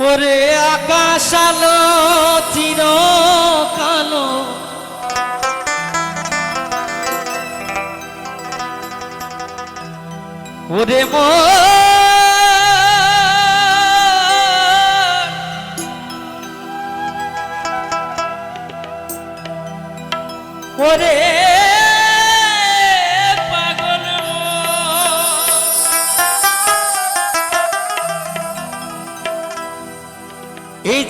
ওরে আকাশ আলো চির কালো ওরে মো ওরে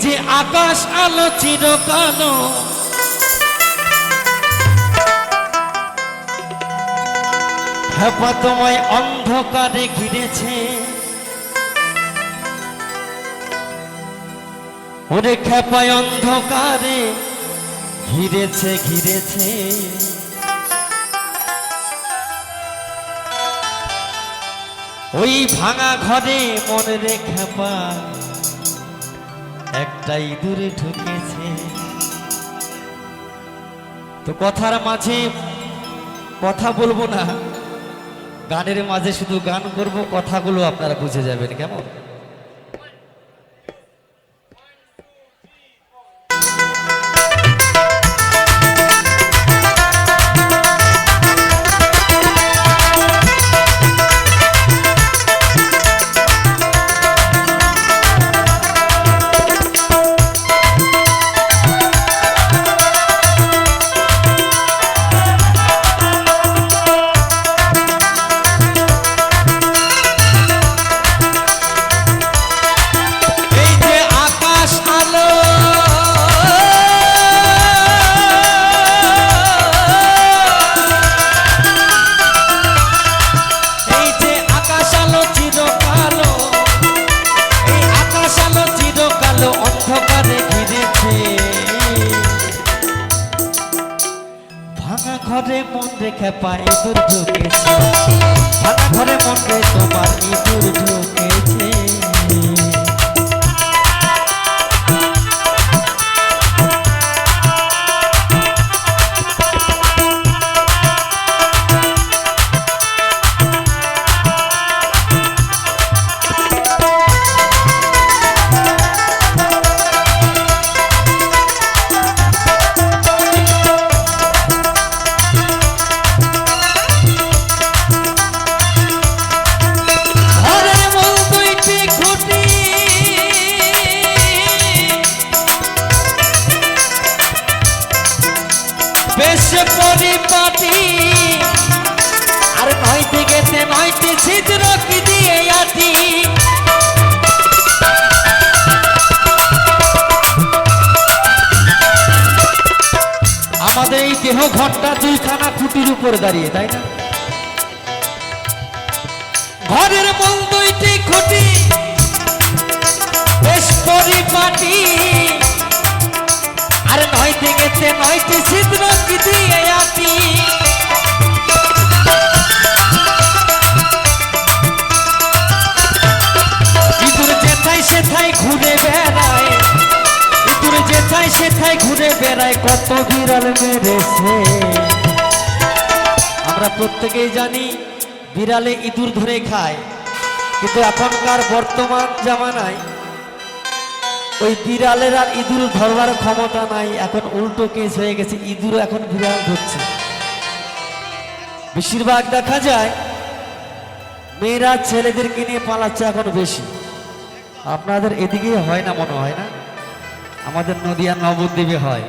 যে আকাশ আলো চির কালো তোমায় অন্ধকারে ঘিরেছে। ওরে খেপায় অন্ধকারে ঘিরেছে ঘিরেছে। ওই ভাঙা ঘরে মনে রে খেপা একটা দূরে ঢুকেছে। তো কথার মাঝে কথা বলব না, গানের মাঝে শুধু গান করব, কথাগুলো আপনারা বুঝে যাবেন, কেমন? পায় ইঁদুর ঢুকেছে ঘরে মন তোমার ইঁদুর নয়টি ছিদ্র কি আমাদের এই ঘরটা দুইখানা খুঁটির দাঁড়িয়ে, তাই না? ঘরের মূল দুইটি খুঁটি, বেশ পরিপাটি। আর গেছে নয়টি ছিদ্র কি দিয়ে আটি বেড়ায় কত বিড়াল মেরেছে। আমরা প্রত্যেকেই জানি বিড়ালে ইঁদুর ধরে খায়। কিন্তু এখনকার বর্তমান জামানায় ওই বিড়ালের আর ইঁদুর ধরবার ক্ষমতা নাই। এখন উল্টো কেস হয়ে গেছে ইঁদুর এখন বিড়াল ধরছে। বেশিরভাগ দেখা যায় মেয়েরা ছেলেদেরকে নিয়ে পালাচ্ছে এখন বেশি। আপনাদের এদিকে হয় না মনে হয় না? আমাদের নদিয়া নবদ্বীপে হয়।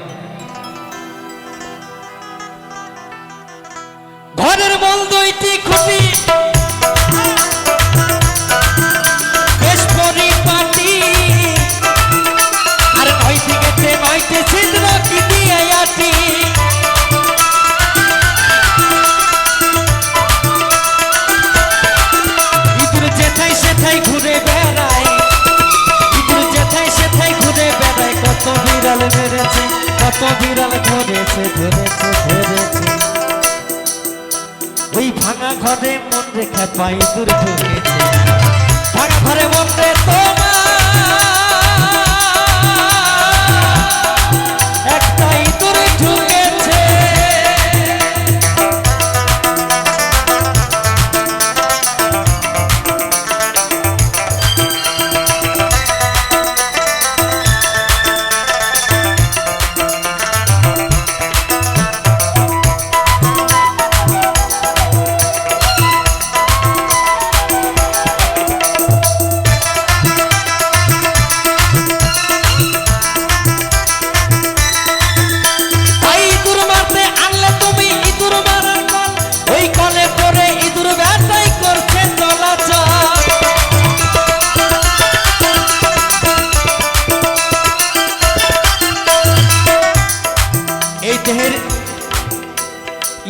ওই ভাঙা ঘরে মন রেখা পাই দূর ভাঙা ঘরে মন রে তোমার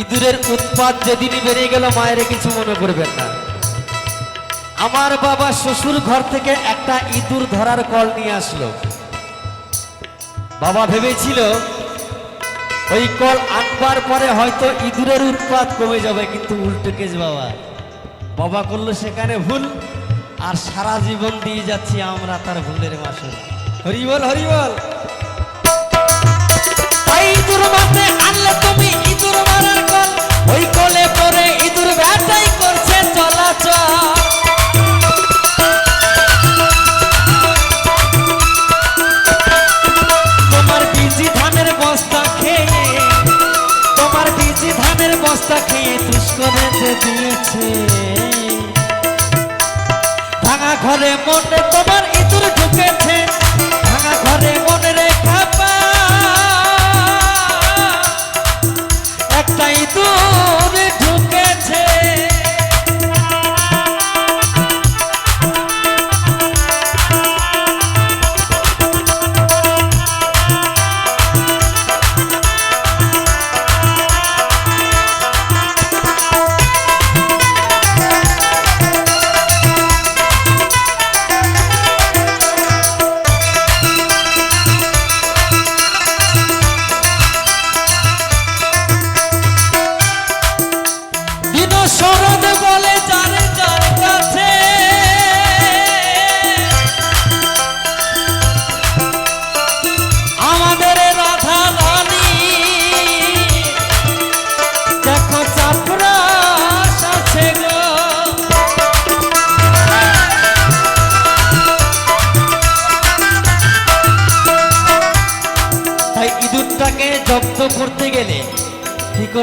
ইঁদুরের উৎপাত যেদিন বেড়ে গেল, মায়ের কিছু মনে করবেন না। আমার বাবা শ্বশুর ঘর থেকে একটা ইঁদুর ধরার কল নিয়ে আসলো। বাবা ভেবেছিল, ওই কল আনবার পরে হয়তো ইঁদুরের উৎপাত কমে যাবে, কিন্তু উল্টো কেস বাবা। বাবা করল সেখানে ভুল, আর সারা জীবন দিয়ে যাচ্ছি আমরা তার ভুলের মাসুল হরিবল হরিবল! ওই মারতে আনলে তুমি ইঁদুর মারার কল। ওই কলে পরে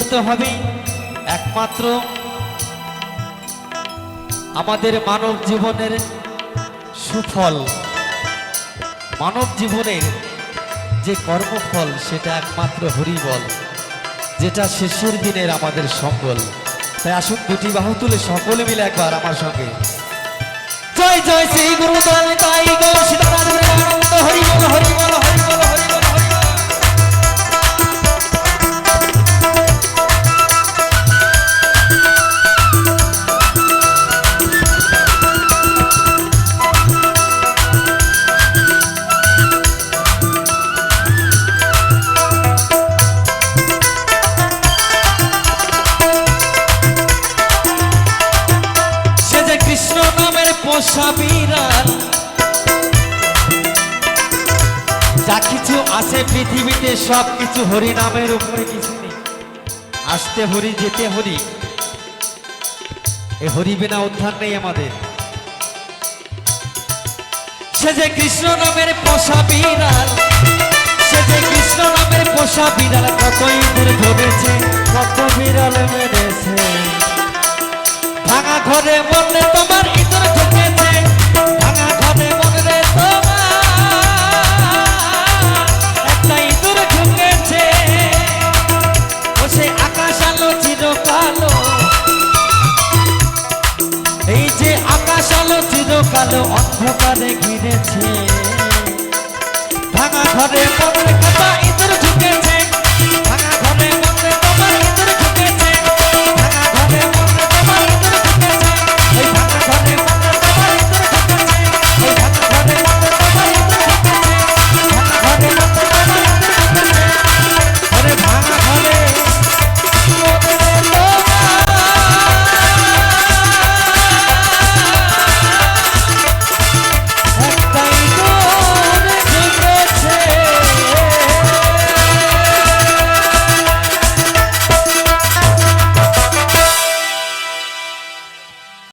করতে হবে। একমাত্র আমাদের মানব জীবনের সুফল, মানব জীবনের যে কর্মফল, সেটা একমাত্র হরিবল, যেটা শেষের দিনের আমাদের সম্বল তাই আসুন দুটি বাহু তুলে সকলে মিলে একবার আমার সঙ্গে। জয় জয় শ্রী গুরুদল তাই গো সীতারাম হরিবল হরিবল। যা কিছু আছে পৃথিবীতে, সব কিছু হরি নামের উপরে কিছু নেই। আসতে হরি, যেতে হরি। এ হরি বিনা উদ্ধার নেই আমাদের। সে যে কৃষ্ণ নামের পোষা বিড়াল, সে যে কৃষ্ণ নামের পোষা বিড়াল কত ইঁদুর ধরেছে কত বিড়াল মেরেছে। ভাঙা ঘরে মনে তোমার ইঁদুর ঢুকেছে